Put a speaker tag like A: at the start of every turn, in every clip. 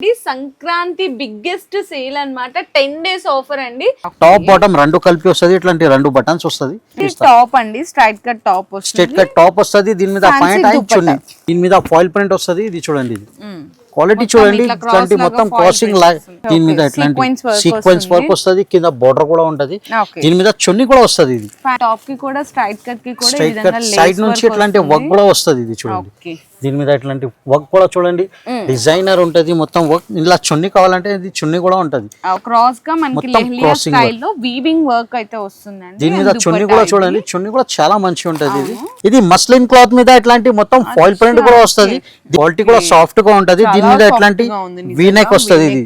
A: ఇది Sankranti biggest sale అన్నమాట ten days offer అండి
B: టాప్ బాటమ్ రెండు కలిపి వస్తది ఇట్లాంటి రెండు బటన్స్ వస్తది
A: టాప్ అండి straight cut top
B: straight cut top వస్తది దీని మీద పాయింట్. చూడండి దీని మీద ఫాయిల్ ప్రింట్ వస్తది ఇది చూడండి ఇది. క్వాలిటీ చూడండి ఇట్లాంటి మొత్తం క్రాసింగ్. దీని మీద. ఇట్లాంటి సీక్వెన్స్. వర్క్ వస్తది కింద బోర్డర్ కూడా ఉంటది. దీని మీద చున్ని కూడా వస్తది ఇది
A: టాప్కి కూడా స్ట్రైట్ కట్కి కూడా
B: సైడ్ నుంచి ఇట్లాంటి వర్క్. కూడా వస్తది ఇది చూడండి దీని మీద ఇట్లాంటి వర్క్ కూడా చూడండి. డిజైనర్ ఉంటది మొత్తం వర్క్ ఇలా చున్ని కావాలంటే ఇది చున్ని కూడా ఉంటది.
A: క్రాస్గా మనకి వీవింగ్ వర్క్ అయితే వస్తుందండి.
B: దీని మీద చున్ని కూడా. చూడండి చున్ని కూడా చాలా మంచిగా ఉంటది ఇది. ఇది మస్లిన్ క్లాత్ మీద ఇట్లాంటి మొత్తం ఫాయిల్ ప్రింట్ కూడా వస్తది. క్వాలిటీ కూడా సాఫ్ట్గా ఉంటది. దీని మీద ఇట్లాంటి వీనెక్ వస్తది ఇది.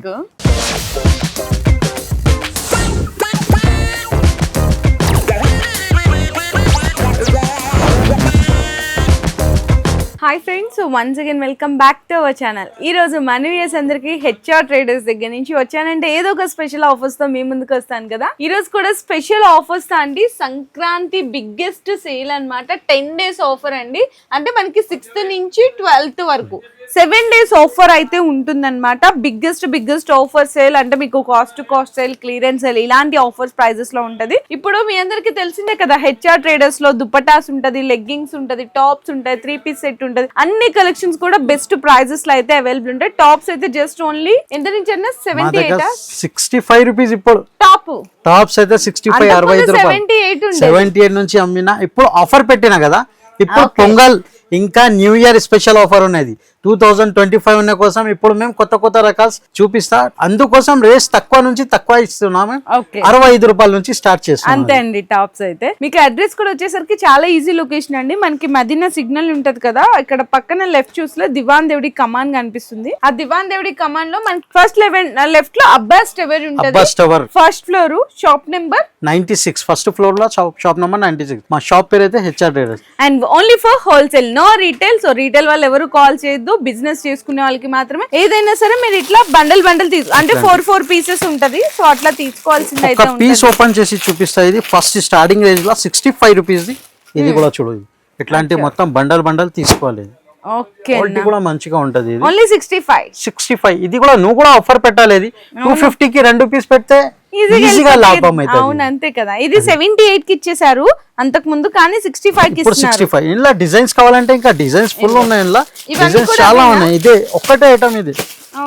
A: Hi friends once again welcome back to our channel ఈ రోజు మన వ్యూయర్స్ అందరికి హెచ్ఆర్ ట్రేడర్స్ దగ్గర నుంచి వచ్చానంటే ఏదో ఒక స్పెషల్ ఆఫర్స్తో మీ ముందుకు వస్తాను కదా? ఈ రోజు కూడా స్పెషల్ ఆఫర్స్తో అండి సంక్రాంతి బిగ్గెస్ట్ సేల్ అనమాట టెన్ డేస్ ఆఫర్ అండి. అంటే మనకి సిక్స్త్ నుంచి ట్వెల్త్ వరకు. సెవెన్ డేస్ ఆఫర్ అయితే ఉంటుందన్నమాట. బిగ్గెస్ట్ బిగ్గెస్ట్ ఆఫర్ సేల్ అంటే మీకు cost to cost sale clearance sale ఇలాంటి ఆఫర్స్ ప్రైజెస్లో ఉంటది. ఇప్పుడు మీ అందరికి తెలిసిందే కదా హెచ్ఆర్ ట్రేడర్స్లో దుపటాస్ ఉంటది లెగ్గింగ్స్ ఉంటది టాప్స్ ఉంటాయి త్రీ పీస్ సెట్ ఉంటది. అన్ని కలెక్షన్స్ కూడా బెస్ట్ ప్రైజెస్లో అయితే అవైలబుల్ ఉంటాయి. టాప్స్ అయితే జస్ట్ ఓన్లీ ఎంత నుంచి అన్న? Seventy eight
B: sixty five rupees ఇప్పుడు.
A: టాప్
B: టాప్స్ అయితే సిక్స్టీ ఫైవ్ అరవై
A: సెవెంటీ ఎయిట్
B: సెవెంటీ ఎయిట్ నుంచి అమ్మిన ఇప్పుడు ఆఫర్ పెట్టిన కదా. ఇప్పుడు పొంగల్ ఇంకా న్యూ ఇయర్ స్పెషల్ ఆఫర్ ఉన్నది. టూ థౌజండ్ ట్వంటీ ఫైవ్ ఉన్న కోసం ఇప్పుడు మేము కొత్త కొత్త రకాలు చూపిస్తా. అందుకోసం రేస్ తక్కువ నుంచి తక్కువ ఇస్తున్నాము.
A: ఓకే.
B: అరవై ఐదు రూపాయల నుంచి స్టార్ట్ చేస్తాం
A: అంతే అండి టాప్స్ అయితే. మీకు అడ్రస్ కూడా వచ్చేసరికి చాలా ఈజీ లొకేషన్ అండి. మనకి మదీనా సిగ్నల్ ఉంటది కదా ఇక్కడ పక్కన లెఫ్ట్ చూస్లో దివాన్ దేవుడి కమాన్ కనిపిస్తుంది. ఆ దివాన్ దేవుడి కమాన్లో మనకి ఫస్ట్ లెవెన్ లెఫ్ట్లో అబ్బాస్ టవర్ ఉంటది. First floor shop number?
B: Ninety six first ఫ్లోర్లో షాప్ నెంబర్ నైన్టీ సిక్స్. మా షాప్ పేరు అయితే HR
A: and only for wholesale no retail. So retail వాళ్ళు ఎవరు కాల్ చేయొద్దు. బిజినెస్ చేసుకునే వాళ్ళకి మాత్రమే ఏదైనా సరే మీరు ఇట్లా బండల్ బండల్ తీసు అంటే ఫోర్ ఫోర్ పీసెస్ ఉంటది. సో అట్లా తీసుకోవాల్సింది అయితే
B: పీస్ ఓపెన్ చేసి చూపిస్తా ఇది. ఫస్ట్ స్టార్టింగ్ రేంజ్లో సిక్స్టీ ఫైవ్ రూపీస్ ఇది కూడా చూడు. ఇట్లాంటి మొత్తం బండల్ బండల్ తీసుకోవాలి.
A: ఓకే
B: క్వాలిటీ కూడా మంచిగా ఉంటది ఇది.
A: Only sixty five
B: sixty five ఇది కూడా నువ్వు కూడా ఆఫర్ పెట్టాలి ఇది టూ ఫిఫ్టీ కి రెండు పీస్ పెడితే ఈజీగా లాభం అవుతుంది.
A: అవును అంతే కదా. ఇది సెవెంటీ ఎయిట్కి ఇచ్చేసారు. అంతకు ముందు కానీ సిక్స్టీ ఫైవ్కి
B: సిక్స్టీ ఫైవ్ ఇలా డిజైన్స్ కావాలంటే ఇంకా డిజైన్స్ ఫుల్ ఉన్నాయి ఇలా డిజైన్స్ చాలా? ఉన్నాయి? ఇదే ఒక్కటే ఐటమ్ ఇది.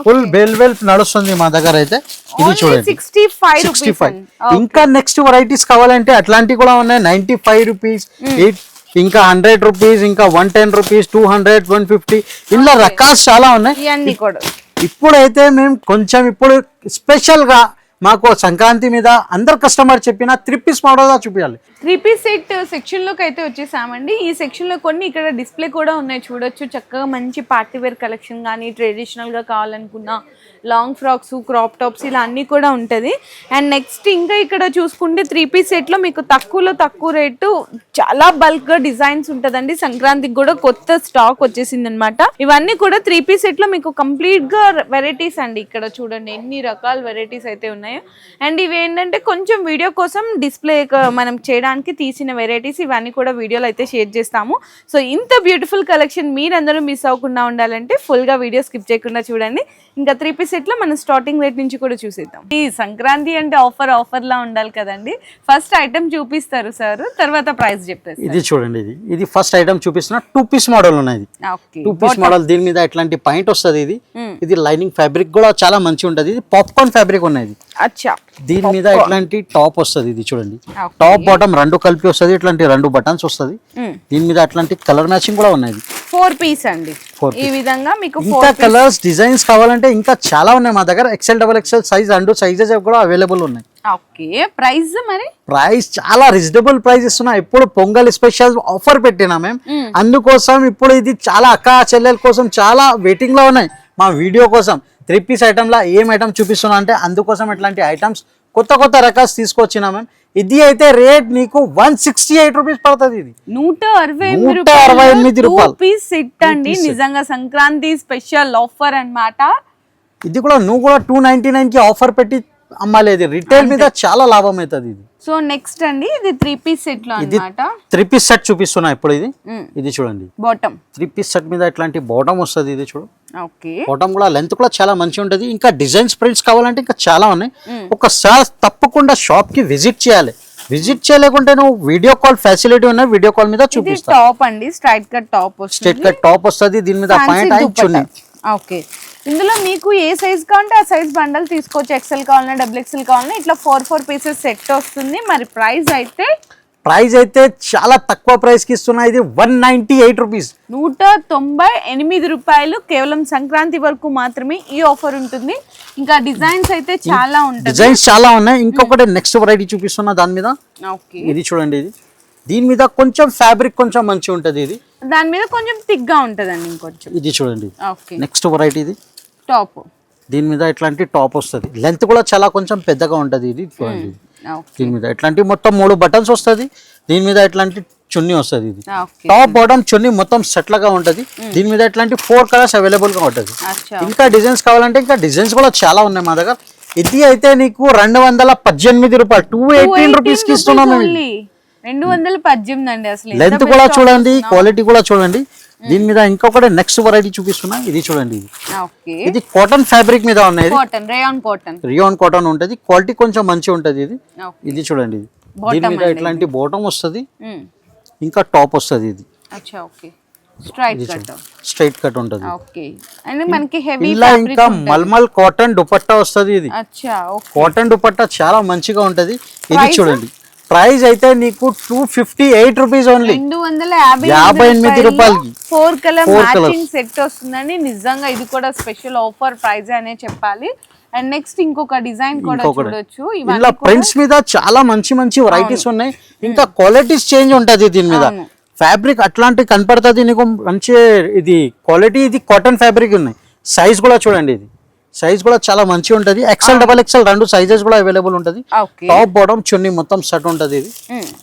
B: ఫుల్ బెల్ బెల్ నడుస్తుంది మా దగ్గర అయితే. ఇది చూడండి.
A: Sixty five
B: sixty
A: rupees
B: five ఇంకా నెక్స్ట్ వెరైటీస్ కావాలంటే అట్లాంటివి కూడా ఉన్నాయి. నైన్టీ ఫైవ్ రూపీస్ ఎయిట్ ఇంకా హండ్రెడ్ రూపీస్ ఇంకా one ten rupees two hundred one fifty ఇలా రకాలు చాలా ఉన్నాయి. ఇప్పుడైతే మేము కొంచెం ఇప్పుడు స్పెషల్గా మాకు సంక్రాంతి మీద అందరు కస్టమర్ చెప్పిన త్రీ పీస్ మోడల్ చూపించాలి
A: త్రీ పీస్ సెట్ సెక్షన్లోకి అయితే వచ్చేసామండి. ఈ సెక్షన్లో కొన్ని ఇక్కడ డిస్ప్లే కూడా ఉన్నాయి. చూడొచ్చు. చక్కగా మంచి పార్టీ వేర్ కలెక్షన్ కానీ ట్రెడిషనల్గా కావాలనుకున్న లాంగ్ ఫ్రాక్స్ క్రాప్ టాప్స్ ఇలా అన్ని కూడా ఉంటుంది. అండ్ నెక్స్ట్ ఇంకా ఇక్కడ చూసుకుంటే త్రీ పీస్ సెట్లో మీకు తక్కువలో తక్కువ రేటు చాలా బల్క్గా డిజైన్స్ ఉంటుందండి. సంక్రాంతికి కూడా కొత్త స్టాక్ వచ్చేసింది అనమాట ఇవన్నీ కూడా త్రీ పీస్ సెట్లో మీకు కంప్లీట్గా వెరైటీస్ అండి. ఇక్కడ చూడండి ఎన్ని రకాల వెరైటీస్ అయితే ఉన్నాయో. అండ్ ఇవి ఏంటంటే కొంచెం వీడియో కోసం డిస్ప్లే మనం చేయడానికి తీసిన వెరైటీస్ ఇవన్నీ కూడా వీడియోలో అయితే షేర్ చేస్తాము. సో ఇంత బ్యూటిఫుల్ కలెక్షన్ మీరందరూ మిస్ అవ్వకుండా ఉండాలంటే ఫుల్గా వీడియో స్కిప్ చేయకుండా చూడండి. ఇంకా త్రీ పీస్ సెట్లో మనం స్టార్టింగ్ రేట్ నుంచి కూడా చూసేద్దాం. ఈ సంక్రాంతి అంటే ఆఫర్ ఆఫర్ లా ఉండాలి కదండి. ఫస్ట్ ఐటమ్ చూపిస్తారు సార్ తర్వాత ప్రైస్ చెప్పేసి
B: ఇది చూడండి ఇది. ఇది ఫస్ట్ ఐటమ్ చూపిస్తున్న టూ పీస్ మోడల్ ఉన్నాయి
A: ఓకే
B: టూ పీస్ మోడల్ దీని మీద ఇట్లాంటి పాయింట్ వస్తుంది ఇది. ఇది లైనింగ్ ఫ్యాబ్రిక్ కూడా చాలా మంచిగా ఉంటది. ఇది పాప్కార్న్ ఫ్యాబ్రిక్ ఉన్నది
A: అచ్చా.
B: దీని మీద ఇట్లాంటి టాప్ వస్తుంది ఇది చూడండి. టాప్ బాటమ్ రెండు కలిపి వస్తుంది ఇట్లాంటి రెండు బటన్స్ వస్తుంది.
A: Mm.
B: దీని మీద అట్లాంటి కలర్ మ్యాచింగ్ కూడా ఉన్నది
A: ఫోర్ పీస్ అండి. ఈ విధంగా మీకు
B: ఇంకా కలర్స్ డిజైన్స్ కావాలంటే ఇంకా చాలా ఉన్నాయి మా దగ్గర. ఎక్సెల్ డబల్ ఎక్సెల్ సైజ్ రెండు సైజెస్ కూడా అవైలబుల్ ఉన్నాయి.
A: ఓకే. ప్రైస్ మరి?
B: ప్రైస్ చాలా రీజనబుల్ ప్రైస్ ఇస్తున్నా. ఇప్పుడు పొంగల్ స్పెషల్ ఆఫర్ పెట్టినా మేము. అందుకోసం ఇప్పుడు ఇది చాలా అక్క చెల్లెల కోసం చాలా వెయిటింగ్లో ఉన్నాయి. మా వీడియో కోసం. త్రీ పీస్ ఐటమ్ లా ఏం ఐటమ్ చూపిస్తున్నా అంటే అందుకోసం ఇట్లాంటి ఐటమ్స్ కొత్త కొత్త రకాలు తీసుకొచ్చినా మేము ఇది అయితే రేట్ నీకు వన్ సిక్స్టీ ఎయిట్ రూపీస్ పడుతుంది ఇది.
A: నూట అరవై
B: నూట అరవై ఎనిమిది రూపాయలు.
A: పీస్ సెట్ అండి. నిజంగా సంక్రాంతి స్పెషల్ ఆఫర్ అన్నమాట.
B: ఇది కూడా నువ్వు కూడా టూ నైన్టీ నైన్కి ఆఫర్ పెట్టి అమ్మాలి రిటైల్ మీద చాలా లాభం అవుతుంది ఇది.
A: సో నెక్స్ట్ అండి ఇది త్రీ పీస్
B: సెట్లో
A: అన్నమాట.
B: త్రీ పీస్ సెట్ చూపిస్తున్నా ఇప్పుడు ఇది. ఇది చూడండి.
A: బాటమ్
B: త్రీ పీస్ సెట్ మీద ఇట్లాంటి బాటమ్ వస్తుంది ఇది చూడు. బాటమ్ కూడా లెంత్ కూడా చాలా మంచిగా ఉంటుంది. ఇంకా డిజైన్స్ ప్రింట్స్ కావాలంటే ఇంకా చాలా ఉన్నాయి. ఒకసారి తప్పకుండా షాప్కి విజిట్ చేయాలి. విజిట్ చేయలేకుంటే నువ్వు వీడియో కాల్ ఫెసిలిటీ ఉన్న వీడియో కాల్ మీద చూపిస్తా.
A: టాప్ అండి. స్ట్రైట్ కట్ టాప్ వస్తుంది.
B: స్ట్రేట్ కట్ టాప్ వస్తుంది. దీని మీద పాయింట్.
A: ఓకే. ఇందులో మీకు ఏ సైజ్ కావాలంటే ఆ సైజ్ బండల్ తీసుకోవచ్చు. ఎక్సెల్ కావాలన్నా డబుల్ ఎక్సెల్ కావాలన్నా. ఇట్లా ఫోర్ ఫోర్ పీసెస్ సెట్ వస్తుంది. మరి ప్రైస్ అయితే
B: ప్రైస్ అయితే చాలా తక్కువ ప్రైస్కి ఇస్తున్నా ఇది వన్ నైన్టీ ఎయిట్ రూపీస్.
A: నూట తొంభై ఎనిమిది రూపాయలు కేవలం సంక్రాంతి వరకు మాత్రమే ఈ ఆఫర్ ఉంటుంది. ఇంకా డిజైన్స్ అయితే చాలా ఉంటుంది
B: డిజైన్స్ చాలా ఉన్నాయి. ఇంకొకటి నెక్స్ట్ వెరైటీ చూపిస్తున్నా దాని మీద. ఇది చూడండి ఇది. దీని మీద కొంచెం ఫ్యాబ్రిక్ కొంచెం మంచిగా ఉంటుంది ఇది.
A: దాని మీద కొంచెం థిక్గా ఉంటదండి ఇంకొంచెం.
B: ఇది చూడండి.
A: ఓకే.
B: నెక్స్ట్ వెరైటీ ఇది.
A: టాప్
B: దీని మీద ఇట్లాంటి టాప్ వస్తుంది. లెంత్ కూడా చాలా కొంచెం పెద్దగా ఉంటుంది ఇది. చూడండి. దీని మీద ఇట్లాంటి మొత్తం మూడు బటన్స్ వస్తుంది. దీని మీద ఇట్లాంటి చున్నీ వస్తుంది ఇది. టాప్ బాటమ్ చున్నీ మొత్తం సెట్ లాగా ఉంటుంది. దీని మీద ఇట్లాంటి ఫోర్ కలర్స్ అవైలబుల్గా ఉంటుంది. ఇంకా డిజైన్స్ కావాలంటే ఇంకా డిజైన్స్ కూడా చాలా ఉన్నాయి మా దగ్గర. ఇది అయితే నీకు రెండు వందల పద్దెనిమిది రూపాయలు. టూ ఎయిటీన్ రూపీస్కి ఇస్తున్నాం మేము
A: రెండు వందల పద్దెనిమిది అండి అసలు.
B: లెంత్ కూడా చూడండి. క్వాలిటీ కూడా చూడండి. దీని మీద ఇంకొకటి నెక్స్ట్ వెరైటీ చూపిస్తున్నా. ఇది చూడండి. ఇది ఇది కాటన్ ఫ్యాబ్రిక్ మీద ఉన్నాయి.
A: కాటన్ రేయాన్ కాటన్
B: ఉంటుంది. క్వాలిటీ కొంచెం మంచిగా ఉంటుంది ఇది. ఇది చూడండి. దీని మీద ఇట్లాంటి బాటమ్ వస్తుంది. ఇంకా టాప్ వస్తుంది ఇది.
A: స్ట్రైట్ కట్
B: ఉంటుంది.
A: ఓకే. అండ్ మనకి హెవీ
B: ఇలా ఇంకా మల్మల్ కాటన్ దుపట్టా వస్తుంది ఇది. కాటన్ దుపట్టా చాలా మంచిగా ఉంటది. ఇది చూడండి. ప్రైస్ అయితే నీకు two fifty eight rupees only.
A: రెండు వందల యాభై
B: యాభై ఎనిమిది రూపాయలకి.
A: ఫోర్ కలర్ మ్యాచింగ్ సెట్ వస్తుందండి. నిజంగా ఇది కూడా స్పెషల్ ఆఫర్ ప్రైస్ అనే చెప్పాలి. అండ్ నెక్స్ట్ ఇంకొక డిజైన్ కూడా. చూడొచ్చు.
B: ఇలా ప్రింట్స్ మీద చాలా మంచి మంచి వెరైటీస్ ఉన్నాయి. ఇంకా క్వాలిటీస్ చేంజ్ ఉంటది దీని మీద. ఫ్యాబ్రిక్ అట్లాంటి కనపడుతుంది నీకు మంచి ఇది క్వాలిటీ ఇది కాటన్ ఫ్యాబ్రిక్ ఉన్నాయి. సైజ్ కూడా చూడండి ఇది. సైజ్ కూడా చాలా మంచిగా ఉంటది. ఎక్సెల్ డబల్ ఎక్సెల్ రెండు సైజెస్ కూడా అవైలబుల్ ఉంటది. టాప్ బాటమ్ చున్నీ మొత్తం సెట్ ఉంటది ఇది.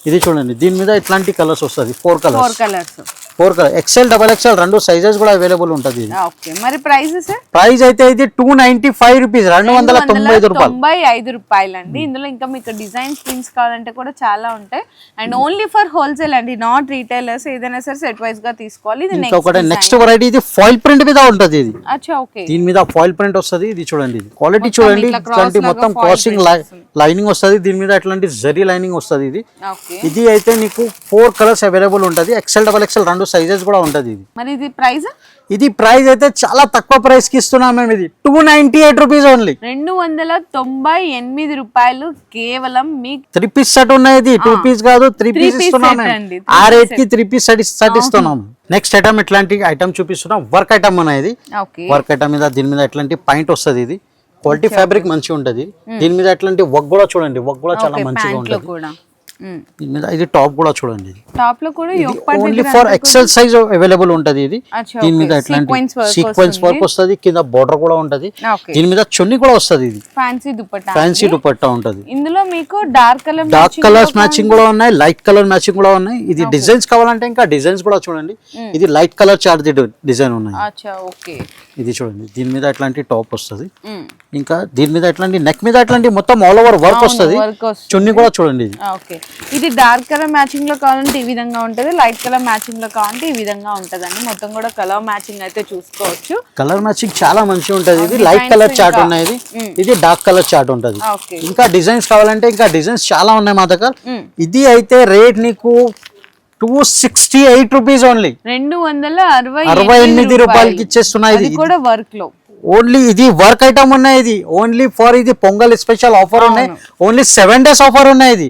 B: ఇది చూడండి దీని మీద ఇట్లాంటి కలర్స్ వస్తుంది. Four
A: four
B: colours four colour XL double XL రెండు సైజెస్ కూడా అవైలబుల్ ఉంటది
A: మరి ప్రైస్
B: ప్రైస్ అయితే ఇది టూ నైన్టీ ఫైవ్ రూపీస్ రెండు వందల తొంభై ఐదు రూపాయలు
A: తొంభై ఐదు రూపాయలు అండి ఇందులో ఇంకా మీకు డిజైన్ ప్రింట్స్ కావాలంటే కూడా చాలా ఉంటాయి. అండ్ ఓన్లీ ఫర్ హోల్సేల్ అండి నాట్ రీటైలర్స్ ఏదైనా సరే సెట్ వైస్గా తీసుకోవాలి. ఇది నెక్స్ట్
B: వెరైటీ ఇది ఫాయిల్ ప్రింట్ మీద ఉంటది ఇది.
A: అచ్చా ఓకే
B: దీని మీద ఫాయిల్ ప్రింట్ వస్తది. ఇది చూడండి. క్వాలిటీ చూడండి ఇట్లాంటి మొత్తం క్రాసింగ్ లైనింగ్ వస్తది. దీని మీద ఇట్లాంటి జరీ లైనింగ్ వస్తది ఇది. ఇది అయితే నీకు ఫోర్ కలర్స్ అవైలబుల్ ఉంటది. ఎక్సెల్ డబల్ ఎక్సెల్ రెండు సైజెస్ కూడా ఉంటది ఇది.
A: మరి ఇది ప్రైస్
B: ఇది ప్రైస్ అయితే చాలా తక్కువ ప్రైస్కి ఇస్తున్నాం మేము ఇది. Two ninety eight rupees only
A: రెండు వందల తొంభై ఎనిమిది రూపాయలు కేవలం మీ
B: త్రీ పీస్ సెట్ ఉన్నాయి ఇది. టూ పీస్ కాదు త్రీ పీస్ ఇస్తున్నాం ఆ రేట్కి త్రీ పీస్ సెట్ సెట్ ఇస్తున్నాం నెక్స్ట్ ఐటమ్ ఇట్లాంటి ఐటమ్ చూపిస్తున్నాం. Work item
A: okay
B: work item మీద దీని మీద ఎట్లాంటి పాయింట్ వస్తది ఇది. క్వాలిటీ ఫ్యాబ్రిక్ మంచిగా ఉంటది. దీని మీద ఎట్లాంటి వర్క్ కూడా చూడండి. వర్క్ కూడా చాలా మంచిగా ఉంటది. దీని మీద ఇది టాప్ కూడా చూడండి ఇది.
A: టాప్లో కూడా
B: only for XL size available ఉంటది ఇది. దీని మీద. ఎట్లాంటి సీక్వెన్స్ వర్క్ వస్తది కింద బోర్డర్ కూడా ఉంటది. దీని మీద చున్నీ కూడా వస్తది ఇది.
A: ఫ్యాన్సీ దుపట్టా
B: ఫ్యాన్సీ దుపట్టా ఉంటది.
A: ఇందులో మీకు dark colour
B: dark colours matching కూడా ఉన్నాయి లైట్ కలర్ మ్యాచింగ్ కూడా ఉన్నాయి. ఇది డిజైన్స్ కావాలంటే ఇంకా డిజైన్స్ కూడా చూడండి. ఇది లైట్ కలర్ చార్జ్ డిజైన్ ఉన్నాయి. ఇది చూడండి. దీని మీద ఎట్లాంటి టాప్ వస్తుంది. ఇంకా దీని మీద ఎట్లాంటి నెక్ మీద ఎట్లాంటి మొత్తం ఆల్ ఓవర్ వర్క్ వస్తుంది.
A: వర్క్ వస్తుంది.
B: చున్నీ కూడా చూడండి ఇది.
A: ఓకే. ఇది డార్క్ కలర్ మ్యాచింగ్లో కావాలంటే ఈ విధంగా ఉంటది లైట్ కలర్ మ్యాచింగ్లో కావాలంటే ఈ విధంగా ఉంటదండి. మొత్తం కూడా కలర్ మ్యాచింగ్ అయితే చూసుకోవచ్చు.
B: కలర్ మ్యాచింగ్ చాలా మంచిగా ఉంటది. ఇది లైట్ కలర్ చార్ట్
A: ఇంకా-
B: ఉన్నాయి ఇది డార్క్ కలర్ చార్ట్ ఉంటది. ఇంకా డిజైన్స్ కావాలంటే ఇంకా డిజైన్స్ చాలా ఉన్నాయి మా దగ్గర.
A: మ్మ్.
B: ఇది అయితే రేట్ నీకు two sixty eight rupees only
A: రెండు వందల అరవై
B: అరవై ఎనిమిది రూపాయలకి ఇచ్చేస్తున్నాయి ఇది.
A: కూడా వర్క్లో.
B: ఓన్లీ ఇది వర్క్ ఐటమ్ ఉన్నాయి ఇది. ఓన్లీ ఫర్ ఇది పొంగల్ స్పెషల్ ఆఫర్ ఉన్నాయి. ఓన్లీ సెవెన్ డేస్ ఆఫర్ ఉన్నాయి ఇది.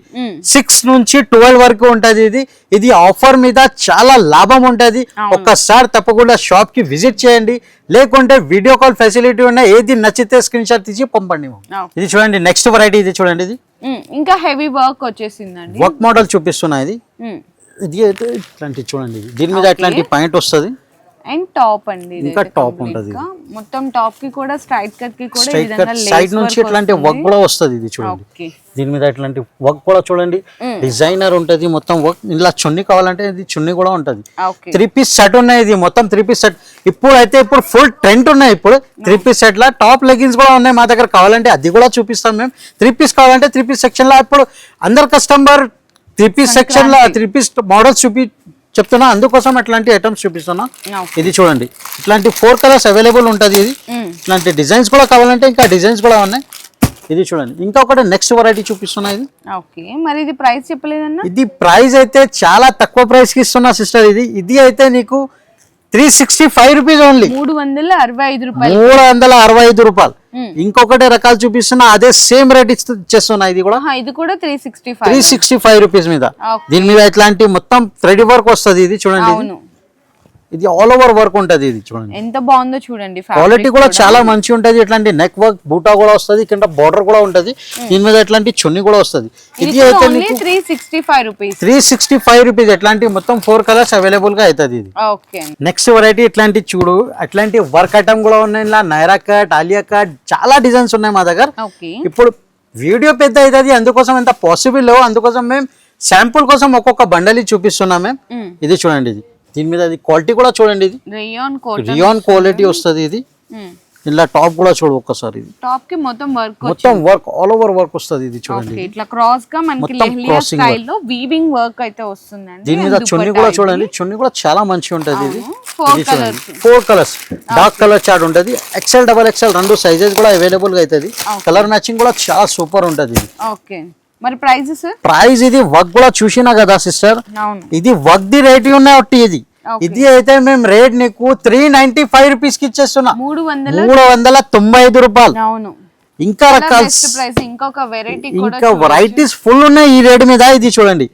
B: సిక్స్ నుంచి ట్వెల్వ్ వరకు ఉంటది ఇది. ఇది ఆఫర్ మీద చాలా లాభం ఉంటది. ఒక్కసారి తప్పకుండా షాప్కి విజిట్ చేయండి. లేకుంటే వీడియో కాల్ ఫెసిలిటీ ఉన్నాయి ఏది నచ్చితే స్క్రీన్ షాట్ తీసి పంపండి. ఇది చూడండి నెక్స్ట్ వెరైటీ ఇది చూడండి ఇది.
A: ఇంకా హెవీ వర్క్ వచ్చేసిందండి.
B: వర్క్ మోడల్ చూపిస్తున్నా ఇది. ఇది అయితే ఇట్లాంటి చూడండి. దీని మీద ఇట్లాంటి పాయింట్ వస్తుంది.
A: అండ్ టాప్ అండి
B: ఇంకా
A: complete
B: ఉంటది.
A: మొత్తం టాప్కి కూడా స్ట్రైట్ కట్కి కూడా ఈ
B: స్ట్రైట్
A: విధంగా
B: కట్
A: lace
B: సైడ్ నుంచి ఇట్లాంటి వర్క్. కూడా వస్తుంది ఇది చూడండి. దీని మీద ఇట్లాంటి వర్క్ కూడా చూడండి. డిజైనర్ ఉంటది మొత్తం వర్క్ ఇలా చున్నీ కావాలంటే ఇది చున్నీ కూడా ఉంటది.
A: ఓకే
B: త్రీ పీస్ సెట్ ఉన్నాయి ఇది. మొత్తం త్రీ పీస్ సెట్ ఇప్పుడు అయితే ఇప్పుడు ఫుల్ ట్రెండ్ ఉన్నాయి ఇప్పుడు. త్రీ పీస్ సెట్ లా టాప్ లెగిన్స్ కూడా ఉన్నాయి మా దగ్గర. కావాలంటే అది కూడా చూపిస్తాం మేము. త్రీ పీస్ కావాలంటే త్రీ పీస్ సెక్షన్లో ఇప్పుడు అందరు కస్టమర్ త్రీ పీస్ సెక్షన్లో త్రీ పీస్ మోడల్స్ చూపి చెప్తున్నా అందుకోసం అట్లాంటి ఐటమ్స్ చూపిస్తున్నా. ఇది చూడండి. ఇట్లాంటి ఫోర్ కలర్స్ అవైలబుల్ ఉంటుంది ఇది.
A: మ్మ్.
B: ఇట్లాంటి డిజైన్స్ కూడా కావాలంటే ఇంకా డిజైన్స్ కూడా ఉన్నాయి. ఇది చూడండి. ఇంకా ఒకటి నెక్స్ట్ వెరైటీ చూపిస్తున్నా ఇది.
A: ఓకే మరి ఇది ప్రైస్ చెప్పలేదన్నా?
B: ఇది ప్రైస్ అయితే చాలా తక్కువ ప్రైస్కి ఇస్తున్నా సిస్టర్ ఇది ఇది అయితే నీకు three sixty five rupees only
A: మూడు వందల అరవై ఐదు రూపాయలు.
B: మూడు వందల అరవై ఐదు రూపాయలు. ఇంకొకటి రకాలు చూపిస్తున్నా అదే సేమ్ రేట్ ఇచ్చేస్తున్నా ఇది కూడా.
A: ఇది కూడా three sixty
B: three
A: five
B: sixty five rupees మీద. దీని మీద ఇట్లాంటి మొత్తం థ్రెడ్ వర్క్ వస్తుంది ఇది చూడండి ఇది. ఆల్ ఓవర్ వర్క్ ఉంటది ఇది చూడండి.
A: ఎంత బాగుందో చూడండి
B: క్వాలిటీ కూడా చాలా మంచి ఉంటది. ఇట్లాంటి నెక్ వర్క్ బూటా కూడా వస్తది కింద బార్డర్ కూడా ఉంటది. దీని మీద ఇట్లాంటి చున్ని కూడా వస్తది.
A: ఇది
B: అయితే
A: three sixty five rupees
B: three sixty five rupees ఇట్లాంటి మొత్తం ఫోర్ కలర్స్ అవైలబుల్గా అవుతుంది ఇది.
A: ఓకే
B: నెక్స్ట్ వెరైటీ ఇట్లాంటి చూడు అట్లాంటి వర్క్ ఐటమ్ కూడా ఉన్నాయి. ఇలా నైరా కట్ ఆలియా కట్ చాలా డిజైన్స్ ఉన్నాయి మా దగ్గర.
A: ఓకే
B: ఇప్పుడు వీడియో పెద్ద అవుతుంది. అందుకోసం ఎంత పాసిబుల్ అందుకోసం మేము శాంపుల్ కోసం ఒక్కొక్క బండలి చూపిస్తున్నాం మేము
A: మ్మ్.
B: ఇది చూడండి ఇది. దీని మీద ఇది క్వాలిటీ కూడా చూడండి ఇది.
A: రేయాన్ కోట్
B: రియాన్ క్వాలిటీ వస్తుంది ఇది. ఇలా టాప్ కూడా చూడు ఒక్కసారి ఇది.
A: టాప్కి మొత్తం వర్క్
B: మొత్తం వర్క్ ఆల్ ఓవర్ వర్క్ వస్తుంది ఇది చూడండి
A: ఓకే ఇట్లా క్రాస్గా మనకి లెహ్లియా స్టైల్లో వీవింగ్ వర్క్ అయితే వస్తుందండి.
B: దీని మీద చున్ని కూడా చూడండి చున్ని కూడా చాలా మంచిగా ఉంటది ఇది.
A: ఫోర్ కలర్స్
B: చూడండి. Four colours dark colour chart ఉంటది. ఎక్సెల్ డబల్ ఎక్సెల్ రెండు సైజెస్ కూడా అవైలబుల్గా అవుతుంది. కలర్ మ్యాచింగ్ కూడా చాలా సూపర్ ఉంటది ఇది.
A: ఓకే మరి ప్రైస్ సార్
B: ప్రైస్ ఇది వర్క్ కూడా చూసినా కదా సిస్టర్? ఇది వర్క్ ది రేట్ ఉన్నాయి ఒట్టి ఇది. ఇది అయితే మేము రేట్ నీకు త్రీ నైన్టీ ఫైవ్ రూపీస్కి ఇచ్చేస్తున్నా.
A: మూడు వందల
B: తొంభై ఐదు రూపాయలు.
A: అవును.
B: ఇంకా రకాల
A: ఇంకొక వెరైటీ
B: ఇంకా వెరైటీస్ ఫుల్ ఉన్నాయి ఈ రేట్ మీద. ఇది చూడండి.